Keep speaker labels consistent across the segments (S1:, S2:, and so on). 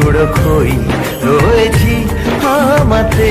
S1: উড়ো কই রয়েছি আমাতে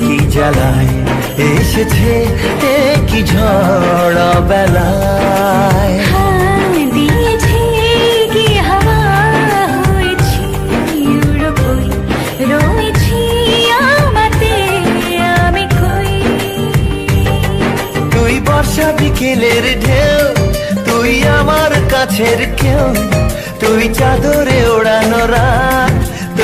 S1: কি জ্বালায় এসেছে কি ঝড় বেলায়। বর্ষা বিকেলের ঢেউ তুই আমার কাছের কেউ তুই চাদরে ওড়ানো রাত।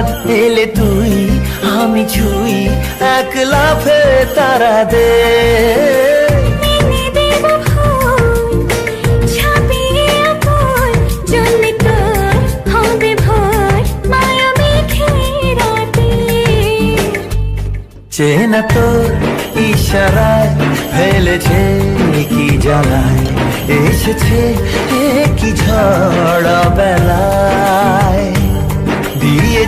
S1: বাদ এলে তুই আমি ছুই এক লাফে তারা দে। চেনা তোর ইশারায় ফেলেছে কি জ্বালায় এসেছে কি ঝড় বেলায়।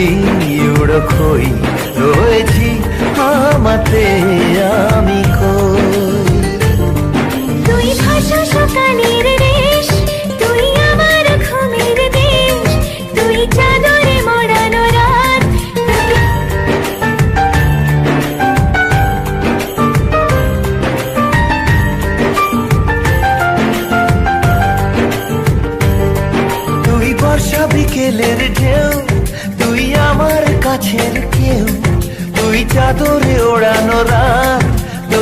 S1: হয়েছি উড়ো খই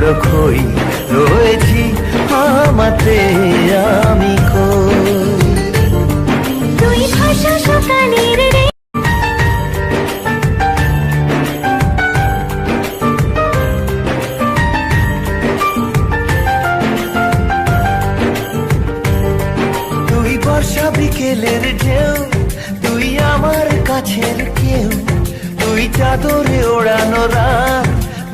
S1: উড়ো খই রয়েছি আমাতে আমি কই
S2: তুই ভাষা সকালের রেশ
S1: বর্ষা বিকেলের ঢেউ তুই আমার কাছের কেউ তুই চাদরে ওড়ানো রাত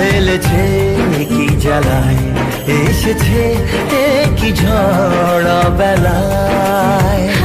S1: ফেলেছে কি জ্বালায় এসেছে কি ঝড় বেলায়